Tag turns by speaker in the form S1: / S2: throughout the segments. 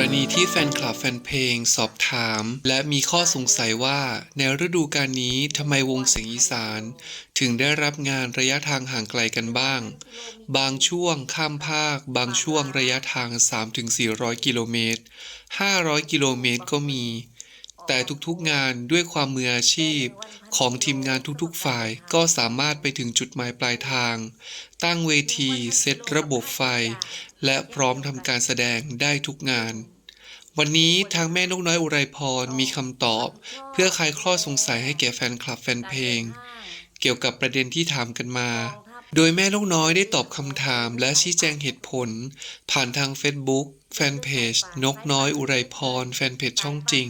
S1: รณีที่แฟนคลับแฟนเพลงสอบถาม และมีข้อสงสัยว่าในฤดูกาลนี้ทำไมวงเสียงอีสาน ถึงได้รับงานระยะทางห่างไกลกันบ้าง บางช่วงข้ามภาค บางช่วงระยะทาง 3-400 กิโลเมตร 500 กิโลเมตรก็มี แต่ทุกๆงานด้วยความมืออาชีพ ของทีมงานทุกๆฝ่ายก็สามารถไปถึงจุดหมายปลายทาง ตั้งเวทีเซตระบบไฟ และพร้อมทำการแสดงได้ทุกงาน วันนี้ทางแม่นกน้อยอุไรพรมีคำตอบ เพื่อคลายข้อสงสัยให้แก่แฟนคลับแฟนเพลง เกี่ยวกับประเด็นที่ถามกันมา โดยแม่นกน้อยได้ตอบคำถามและชี้แจงเหตุผล ผ่านทาง Facebook แฟนเพจนกน้อยอุไรพรแฟนเพจช่องจริง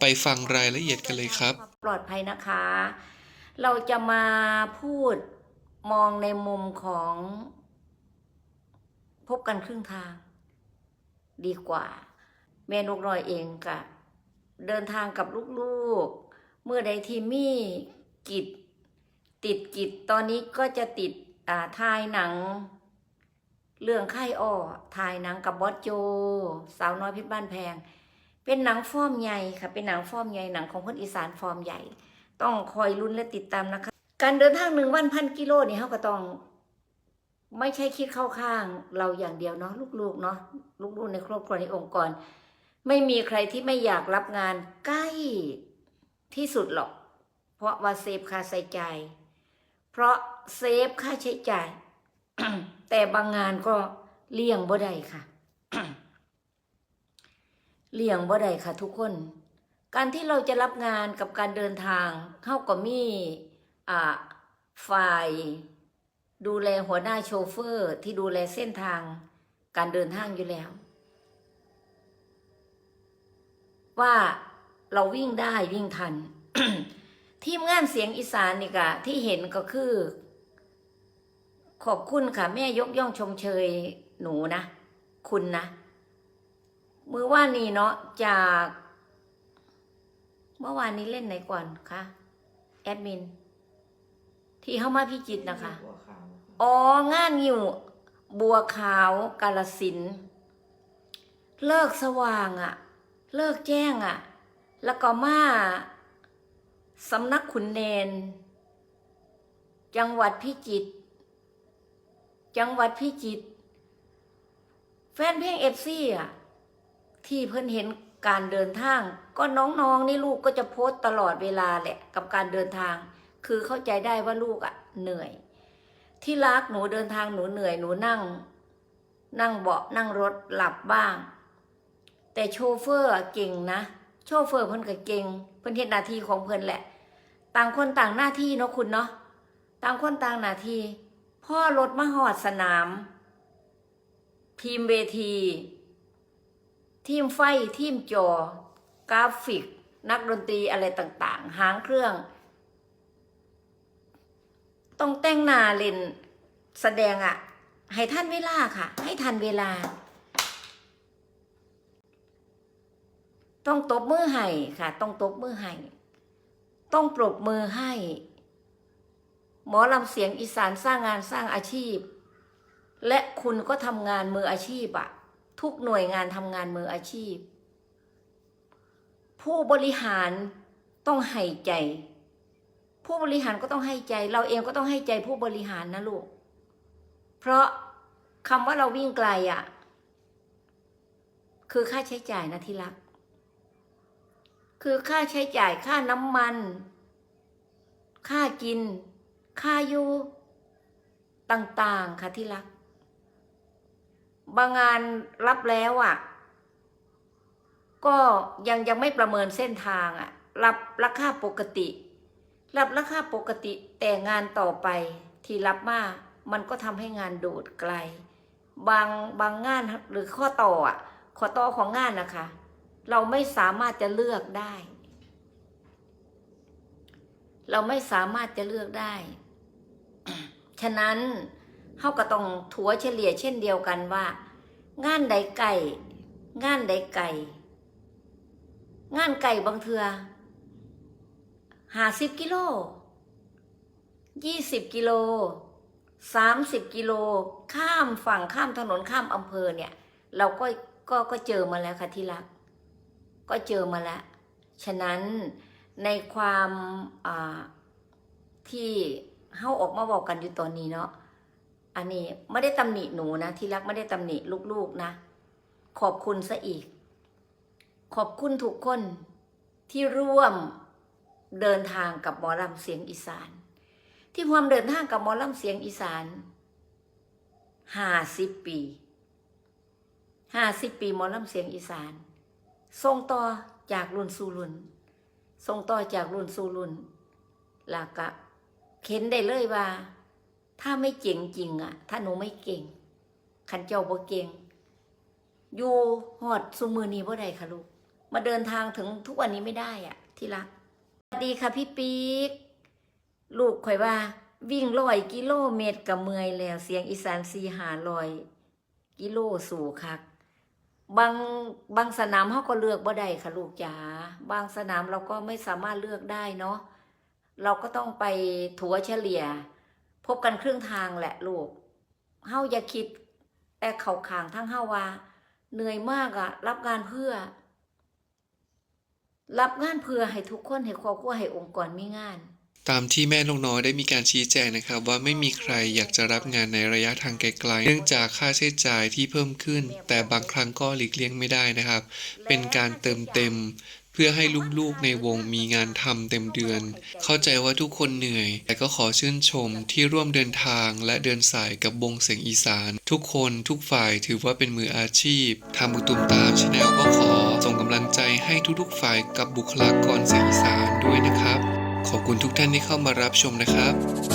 S1: ไปฟังรายละเอียดกันเลยครับ
S2: ปลอดภัยนะคะ เราจะมาพูดมองในมุมของ พบกันครึ่งทาง ดีกว่า แม่นกน้อยเองกะเดินทางกับลูกๆ เมื่อใดที่มีกิจติดกิจตอนนี้ก็จะติดอ่าทายหนัง เรื่องไข้อ้อถ่ายหนังกับบอสโจ สาวน้อยเพชรบ้านแพง เป็นหนังฟอร์มใหญ่ค่ะ เป็นหนังฟอร์มใหญ่หนังของคนอีสานฟอร์มใหญ่ ต้องคอยลุ้นและติดตามนะคะ การเดินทางหนึ่งวันพันกิโลนี่เขาก็ต้อง ไม่ใช่คิดเข้าข้างเราอย่างเดียวเนาะลูกๆเนาะลูกๆในครอบครัวในองค์กร ไม่มีใครที่ไม่อยากรับงานใกล้ที่สุดหรอก เพราะว่าเซฟค่าใช้จ่ายเพราะเซฟค่าใช้จ่าย แต่บางงานก็เลี่ยงบ่ได้ค่ะ เลี่ยงบ่ได้ค่ะ ทุกคน การที่เราจะรับงานกับการเดินทางเข้าก็มีอ่าฝ่ายดูแลหัวหน้าโชเฟอร์ที่ดูแลเส้นทางการเดินทางอยู่แล้ว ว่าเราวิ่งได้วิ่งทัน ทีมงานเสียงอีสานนี่กะที่เห็นก็คือ ขอบคุณค่ะ แม่ยกย่องชมเชยหนูนะ คุณนะ มือว่านนี้เนาะจาก เมื่อวานนี้เล่นไหนก่อนคะแอดมิน ที่เข้ามาพิจิตรนะคะ อ๋อ งานอยู่บัวขาวกาลสินธุ์เลิกสว่างอะ เลิกแจ้งอะแล้วก็มาสำนักขุนเนน จังหวัดพิจิตรจังหวัดพิจิตรแฟนเพลงเอฟซีอะที่เพิ่นเห็นการเดินทาง ก็น้องๆนี่ลูกก็จะโพสต์ตลอดเวลาแหละ กับการเดินทาง คือเข้าใจได้ว่าลูกอะเหนื่อย ที่รักหนูเดินทางหนูเหนื่อยหนูนั่ง นั่งเบาะนั่งรถหลับบ้าง แต่โชเฟอร์เก่งนะ โชเฟอร์เพิ่นก็เก่ง เพิ่นเฮ็ดหน้าที่ของเพิ่นแหละ ต่างคนต่างหน้าที่เนาะคุณเนาะ ต่างคนต่างหน้าที่ พ่อรถมาหอดสนาม ทีมเวที ทีมไฟ ทีมจอ กราฟิก นักดนตรีอะไรต่างๆ หางเครื่อง ต้องแต่งหน้าเล่นแสดงอะให้ทันเวลาค่ะ ให้ทันเวลา ต้องตบมือให้ค่ะ ต้องตบมือให้ต้องปรบมือให้ หมอลำเสียงอีสานสร้างงานสร้างอาชีพ และคุณก็ทำงานมืออาชีพอะทุกหน่วยงานทำงานมืออาชีพ ผู้บริหารต้องให้ใจ ผู้บริหารก็ต้องให้ใจ เราเองก็ต้องให้ใจผู้บริหารนะลูก เพราะคำว่าเราวิ่งไกลอะคือค่าใช้จ่ายนะที่รัก คือค่าใช้จ่ายค่าน้ำมัน ค่ากิน ค่าอยู่ต่างๆค่ะที่รัก บางงานรับแล้วอะ่ะ ก็ยังยังไม่ประเมินเส้นทางอะ่ะ รับราคาปกติ รับราคาปกติแต่งานต่อไปที่รับมามันก็ทำให้งานโดดไกล บางบางงานหรือข้อต่ออะข้อต่อของงานนะคะ เราไม่สามารถจะเลือกได้ เราไม่สามารถจะเลือกได้ ฉะนั้นเขาก็ต้องถัวเฉลี่ยเช่นเดียวกันว่า งานใดไก่งานใดไก่งานไก่บางเทือห้าสิบกิโลยี่สิบกิโลสามสิบกิโลข้ามฝั่งข้ามถนนข้ามอำเภอเนี่ย เราก็ก็ก็เจอมาแล้วค่ะที่รัก ก็เจอมาแล้ว ฉะนั้นในความที่เฮาออกมาบอกกันอยู่ตอนนี้เนาะ อันนี้ไม่ได้ตำหนิหนูนะ ที่รักไม่ได้ตำหนิลูกๆนะ ขอบคุณซะอีก ขอบคุณทุกคนที่ร่วมเดินทางกับหมอลำเสียงอีสาน ที่ความเดินทางกับหมอลำเสียงอีสานห้าสิบปีห้าสิบปีหมอลำเสียงอีสาน ส่งต่อจากรุ่นสู่รุ่นส่งต่อจากรุ่นสู่รุ่นล้วก็เข็นได้เลยว่า ถ้าไม่เก่งจริงอะถ้าหนูไม่เก่ง ขันเจ้าบ่เก่ง อยู่หอดซุมือนี้บ่ได้ค่ะลูก มาเดินทางถึงทุกวันนี้ไม่ได้อะที่รักสวัสดีค่ะพี่ปี๊กลูกข่อยว่า วิ่งร้อยกิโลเมตรกับเมื่อยแล้วเสียงอีสานสีหาลอย กิโลสู่คัก บางบางสนามเขาก็เลือกบ่ได้ค่ะลูกจ๋าบางสนามเราก็ไม่สามารถเลือกได้เนาะเราก็ต้องไปถัวเฉลี่ย พบกันครึ่งทางแหละลูกเฮาอย่าคิด แต่เขาขางทั้งเฮาว่า เหนื่อยมากอะรับงานเพื่อ รับงานเพื่อให้ทุกคนให้ครอบครัวให้องค์กรมีงาน
S1: ตามที่แม่นกน้อยได้มีการชี้แจงนะครับว่าไม่มีใครอยากจะรับงานในระยะทางไกลๆ เนื่องจากค่าใช้จ่ายที่เพิ่มขึ้น แต่บางครั้งก็หลีกเลี่ยงไม่ได้นะครับ เป็นการเติมเต็ม เพื่อให้ลูกๆในวงมีงานทำเต็มเดือน เข้าใจว่าทุกคนเหนื่อย แต่ก็ขอชื่นชมที่ร่วมเดินทางและเดินสายกับวงเสียงอีสาน ทุกคนทุกฝ่ายถือว่าเป็นมืออาชีพทางบุตุมตามชาแนลก็ขอส่งกำลังใจให้ทุกๆฝ่ายกับบุคลากรเสียงอีสานด้วยนะครับ ขอบคุณทุกท่านที่เข้ามารับชมนะครับ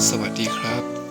S1: สวัสดีครับ